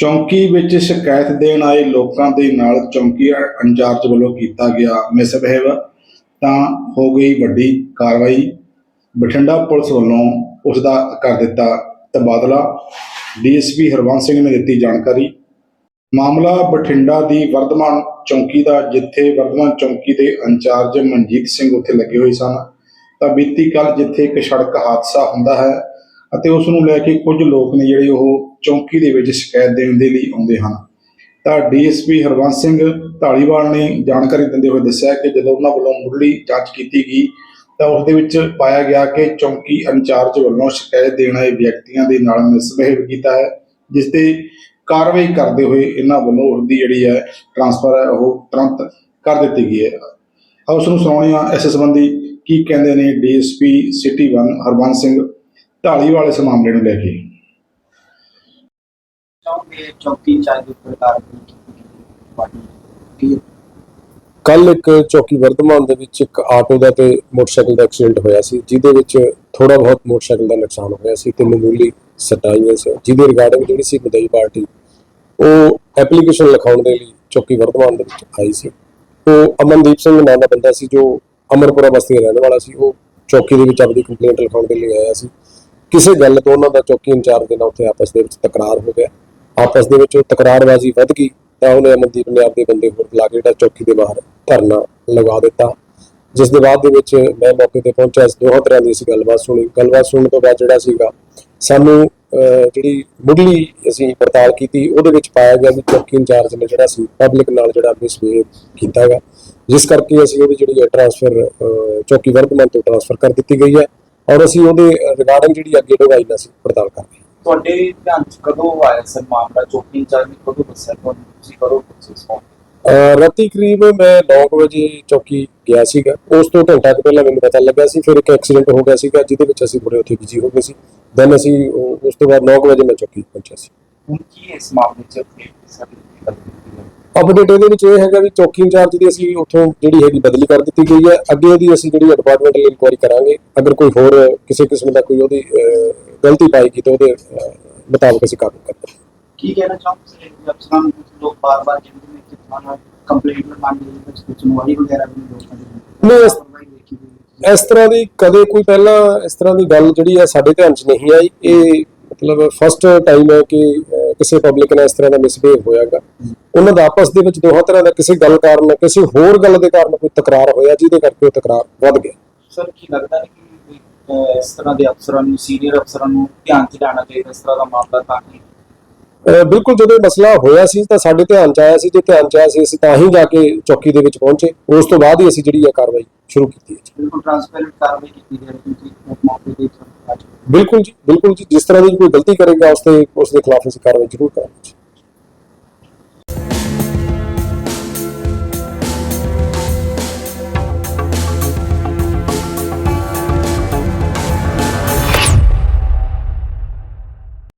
ਚੌਂਕੀ ਵਿੱਚ ਸ਼ਿਕਾਇਤ ਦੇਣ ਆਏ ਲੋਕਾਂ ਦੇ ਨਾਲ ਚੌਂਕੀ ਇੰਚਾਰਜ ਵੱਲੋਂ ਕੀਤਾ ਗਿਆ ਮਿਸਬਿਹੇਵ, ਤਾਂ ਹੋ ਗਈ ਵੱਡੀ ਕਾਰਵਾਈ। ਬਠਿੰਡਾ ਪੁਲਿਸ ਵੱਲੋਂ ਉਸ ਦਾ ਕਰ ਦਿੱਤਾ ਤਬਾਦਲਾ। ਡੀਐਸਪੀ ਹਰਵੰਸ ਸਿੰਘ ਨੇ ਦਿੱਤੀ ਜਾਣਕਾਰੀ। ਮਾਮਲਾ ਬਠਿੰਡਾ ਦੀ ਵਰਧਮਾਨ ਚੌਂਕੀ ਦਾ, ਜਿੱਥੇ ਵਰਧਮਾਨ ਚੌਂਕੀ ਦੇ ਇੰਚਾਰਜ ਮਨਜੀਤ ਸਿੰਘ ਉੱਥੇ ਲੱਗੇ ਹੋਏ ਸਨ। ਤਾਂ ਬੀਤੀ ਕੱਲ ਜਿੱਥੇ ਇੱਕ ਸੜਕ ਹਾਦਸਾ ਹੁੰਦਾ ਹੈ ਅਤੇ ਉਸ ਨੂੰ ਲੈ ਕੇ ਕੁਝ ਲੋਕ ਨੇ ਜਿਹੜੇ ਉਹ ਚੌਂਕੀ ਦੇ ਵਿੱਚ ਸ਼ਿਕਾਇਤ ਦੇਣ ਦੇ ਲਈ ਆਉਂਦੇ ਹਨ। ਤਾਂ ਡੀਐਸਪੀ ਹਰਵੰਸ ਸਿੰਘ ਢਾਲੀਵਾਲ ਨੇ ਜਾਣਕਾਰੀ ਦਿੰਦੇ ਹੋਏ ਦੱਸਿਆ ਕਿ ਜਦੋਂ ਉਹਨਾਂ ਵੱਲੋਂ ਮੁੱਢਲੀ ਜਾਂਚ ਕੀਤੀ ਗਈ, ਤਾਂ ਉਸ ਦੇ ਵਿੱਚ ਪਾਇਆ ਗਿਆ ਕਿ ਚੌਂਕੀ ਇੰਚਾਰਜ ਵੱਲੋਂ ਸ਼ਿਕਾਇਤ ਦੇਣ ਆਏ ਵਿਅਕਤੀਆਂ ਦੇ ਨਾਲ ਮਿਸਬਿਹੇਵ ਕੀਤਾ ਹੈ, ਜਿਸ ਤੇ ਕਾਰਵਾਈ ਕਰਦੇ ਹੋਏ ਇਹਨਾਂ ਵੱਲੋਂ ਉਸ ਦੀ ਜਿਹੜੀ ਹੈ ਟ੍ਰਾਂਸਫਰ ਹੈ, ਉਹ ਤੁਰੰਤ ਕਰ ਦਿੱਤੀ ਗਈ ਹੈ। ਆਓ ਉਸ ਨੂੰ ਸੁਣਾਉਣੇ ਆ ਇਸ ਸੰਬੰਧੀ ਕੀ ਕਹਿੰਦੇ ਨੇ ਡੀਐਸਪੀ ਸਿਟੀ 1 ਹਰਬੰਸ ਸਿੰਘ। ਢਾਲੀਵਾਲ ਇਸ ਮਾਮਲੇ ਨੂੰ ਲੈ ਕੇ। ਚੌਕੀ ਪ੍ਰਕਾਰ ਦੀ ਕੱਲ ਇੱਕ ਚੌਕੀ ਵਰਧਮਾਨ ਦੇ ਵਿੱਚ ਇੱਕ ਆਟੋ ਦਾ ਤੇ ਮੋਟਰਸਾਈਕਲ ਦਾ ਐਕਸੀਡੈਂਟ ਹੋਇਆ ਸੀ ਜਿਹਦੇ ਵਿੱਚ ਥੋੜਾ ਬਹੁਤ ਮੋਟਰਸਾਈਕਲ ਦਾ ਨੁਕਸਾਨ ਹੋਇਆ ਸੀ ਤੇ ਮਾਮੂਲੀ ਸਟਾਈਆਂ ਸੀ। ਜਿਹਦੇ ਰਿਗਾਰਡਿੰਗ ਜਿਹੜੀ ਸੀ ਮਦਈ ਪਾਰਟੀ ਉਹ ਐਪਲੀਕੇਸ਼ਨ ਲਿਖਾਉਣ ਦੇ ਲਈ ਚੌਕੀ ਵਰਧਮਾਨ ਦੇ ਵਿੱਚ ਆਈ ਸੀ। ਉਹ ਅਮਨਦੀਪ ਸਿੰਘ ਨਾਂ ਦਾ ਬੰਦਾ ਸੀ ਜੋ ਅਮਰਪੁਰਾ ਬਸਤੀ ਦਾ ਰਹਿਣ ਵਾਲਾ ਸੀ। ਉਹ ਚੌਕੀ ਦੇ ਵਿੱਚ ਆਪਣੀ ਕੰਪਲੇਂਟ ਲਿਖਾਉਣ ਦੇ ਲਈ ਆਇਆ ਸੀ। ਕਿਸੇ ਗੱਲ ਤੋਂ ਉਹਨਾਂ ਦਾ ਚੌਕੀ ਇੰਚਾਰਜ ਦੇ ਨਾਲ ਉੱਥੇ ਆਪਸ ਦੇ ਵਿੱਚ ਤਕਰਾਰ ਹੋ ਗਿਆ। ਆਪਸ ਦੇ ਵਿੱਚ ਉਹ ਤਕਰਾਰਬਾਜ਼ੀ ਵੱਧ ਗਈ ਤਾਂ ਉਹਨੇ ਅਮਨਦੀਪ ਨੇ ਆਪਦੇ ਬੰਦੇ ਹੋਰ ਬੁਲਾ ਕੇ ਜਿਹੜਾ ਚੌਕੀ ਦੇ ਬਾਹਰ ਧਰਨਾ ਲਗਾ ਦਿੱਤਾ। ਜਿਸ ਦੇ ਬਾਅਦ ਦੇ ਵਿੱਚ ਮੈਂ ਮੌਕੇ ਤੇ ਪਹੁੰਚਿਆ। ਇਸ ਦੋਹਾਂ ਤਰ੍ਹਾਂ ਦੀ ਅਸੀਂ ਗੱਲਬਾਤ ਸੁਣੀ। ਗੱਲਬਾਤ ਸੁਣਨ ਤੋਂ ਬਾਅਦ ਜਿਹੜਾ ਸੀਗਾ, ਸਾਨੂੰ ਜਿਹੜੀ ਮੁੱਢਲੀ ਅਸੀਂ ਪੜਤਾਲ ਕੀਤੀ, ਉਹਦੇ ਵਿੱਚ ਪਾਇਆ ਗਿਆ ਵੀ ਚੌਕੀ ਇੰਚਾਰਜ ਨੇ ਜਿਹੜਾ ਸੀ ਪਬਲਿਕ ਨਾਲ ਜਿਹੜਾ ਮਿਸਬਿਹੇਵ ਕੀਤਾ ਹੈਗਾ। ਜਿਸ ਕਰਕੇ ਅਸੀਂ ਉਹਦੀ ਜਿਹੜੀ ਹੈ ਟ੍ਰਾਂਸਫਰ ਚੌਕੀ ਵਰਧਮਾਨ ਤੋਂ ਟ੍ਰਾਂਸਫਰ ਕਰ ਦਿੱਤੀ ਗਈ ਹੈ। ਔਰ ਅਸੀਂ ਉਹਦੇ ਰਿਗਾਰਡਿੰਗ ਜਿਹੜੀ ਅੱਗੇ ਡਗਾਈ ਨਾਲ ਅਸੀਂ ਪੜਤਾਲ ਕਰ ਰਹੇ ਤੁਹਾਡੇ ਧਿਆਨ ਚ ਕਦੋਂ ਆਇਆ ਸਰ ਮਾਮਲਾ? ਚੌਕੀ ਚਾਹ ਨੇ ਕਦੋਂ ਦੱਸਿਆ ਤੁਹਾਨੂੰ? ਤੁਸੀਂ ਕਰੋ ਅਹ ਰਾਤੀ ਕਰੀਬ ਮੈਂ 9 ਵਜੇ ਚੌਕੀ ਗਿਆ ਸੀਗਾ। ਉਸ ਤੋਂ ਘੰਟਾ ਕੁ ਪਹਿਲਾਂ ਮੈਨੂੰ ਪਤਾ ਲੱਗਾ ਸੀ ਫਿਰ ਇੱਕ ਐਕਸੀਡੈਂਟ ਹੋ ਗਿਆ ਸੀਗਾ ਜਿਹਦੇ ਵਿੱਚ ਅਸੀਂ ਬੜੇ ਉੱਥੇ ਬਿਜ਼ੀ ਹੋ ਗਏ ਸੀ। ਦੈਨ ਅਸੀਂ ਉਸ ਤੋਂ ਬਾਅਦ 9 ਵਜੇ ਮੈਂ ਚੌਕੀ ਪਹੁੰਚਿਆ ਸੀ। ਹੁਣ ਕੀ ਇਸ ਮਾਮਲੇ ਚ? ਕੀਤੀ ਹੈ? ਅਪਡੇਟ ਇਹਦੇ ਵਿੱਚ ਇਹ ਹੈਗਾ ਵੀ ਚੌਕੀ ਇੰਚਾਰਜ ਦੀ ਅਸੀਂ ਉੱਥੋਂ ਜਿਹੜੀ ਹੈਗੀ ਬਦਲੀ ਕਰ ਦਿੱਤੀ ਗਈ ਹੈ। ਅੱਗੇ ਉਹਦੀ ਅਸੀਂ ਜਿਹੜੀ ਡਿਪਾਰਟਮੈਂਟਲ ਇਨਕੁਆਇਰੀ ਕਰਾਂਗੇ। ਅਗਰ ਕੋਈ ਹੋਰ ਕਿਸੇ ਕਿਸਮ ਦਾ ਕੋਈ ਉਹਦੀ ਗਲਤੀ ਪਾਏਗੀ ਤਾਂ ਉਹਦੇ ਮੁਤਾਬਕ ਅਸੀਂ ਕਾਰਵਾਈ ਕਰਾਂਗੇ ਕੀ ਕਹਿਣਾ ਚਾਹੁੰਦੇ ਸਰ? ਅਫਸਰਾਂ ਨੂੰ ਕੁਝ ਲੋਕ ਬਾਰ-ਬਾਰ ਕਹਿੰਦੇ ਨੇ ਕਿ ਤੁਹਾਨੂੰ ਕੰਪਲੇਂਟ ਮੰਗ ਲਈ ਕੁਝ ਕੁਝ ਸੁਣਵਾਈ ਵਗੈਰਾ ਵੀ ਨਹੀਂ ਲੋਕਾਂ ਦੀ ਨਹੀਂ, ਇਸ- ਗਈ ਤਰ੍ਹਾਂ ਦੀ ਕਦੇ ਕੋਈ ਪਹਿਲਾਂ ਇਸ ਤਰ੍ਹਾਂ ਦੀ ਗੱਲ ਜਿਹੜੀ ਹੈ ਸਾਡੇ ਧਿਆਨ 'ਚ ਨਹੀਂ ਆਈ। ਇਹ ਮਤਲਬ ਫਸਟ ਟਾਈਮ ਹੈ ਕਿ ਕਿਸੇ ਪਬਲਿਕ ਨਾਲ ਇਸ ਤਰ੍ਹਾਂ ਦਾ ਮਿਸਬਿਹੇਵ ਹੋਇਆਗਾ। ਉਹਨਾਂ ਦਾ ਆਪਸ ਦੇ ਵਿੱਚ ਦੋਹਾਂ ਤਰ੍ਹਾਂ ਦਾ ਕਿਸੇ ਗੱਲ ਕਾਰਨ ਕਿਸੇ ਹੋਰ ਗੱਲ ਦੇ ਕਾਰਨ ਕੋਈ ਤਕਰਾਰ ਹੋਇਆ ਜਿਹਦੇ ਕਰਕੇ ਉਹ ਤਕਰਾਰ ਵੱਧ ਗਿਆ। ਸਰ ਕੀ ਲੱਗਦਾ ਹੈ ਕਿ ਇਸ ਤਰ੍ਹਾਂ ਦੇ ਅਫਸਰਾਂ ਨੂੰ ਸੀਨੀਅਰ ਅਫਸਰਾਂ ਨੂੰ ਧਿਆਨ ਚ ਲੈਣਾ ਚਾਹੀਦਾ ਇਸ ਤਰ੍ਹਾਂ ਦਾ ਮਾਮਲਾ ਤਾਂ ਕਿ? ਬਿਲਕੁਲ ਜਦੋਂ ਇਹ ਮਸਲਾ ਹੋਇਆ ਸੀ ਤਾਂ ਸਾਡੇ ਧਿਆਨ 'ਚ ਆਇਆ ਸੀ। ਜੇ ਧਿਆਨ 'ਚ ਆਇਆ ਸੀ ਅਸੀਂ ਤਾਂ ਹੀ ਜਾ ਕੇ ਚੌਕੀ ਦੇ ਵਿੱਚ ਪਹੁੰਚੇ। ਉਸ ਤੋਂ ਬਾਅਦ ਹੀ ਅਸੀਂ ਜਿਹੜੀ ਹੈ ਕਾਰਵਾਈ ਸ਼ੁਰੂ ਕੀਤੀ ਹੈ ਜੀ। ਬਿਲਕੁਲ ਟ੍ਰਾਂਸਪੇਰੈਂਟ ਕਾਰਵਾਈ ਕੀਤੀ ਜਾਏ ਕਿਉਂਕਿ ਮੌਕੇ ਅੱਜ ਬਿਲਕੁਲ ਜੀ ਬਿਲਕੁਲ ਜੀ, ਜਿਸ ਤਰ੍ਹਾਂ ਦੀ ਕੋਈ ਗਲਤੀ ਕਰੇਗਾ, ਉਸ ਤੇ, ਉਸ ਦੇ ਖਿਲਾਫ ਅਸੀਂ ਕਾਰਵਾਈ ਜ਼ਰੂਰ ਕਰਾਂਗੇ ਜੀ।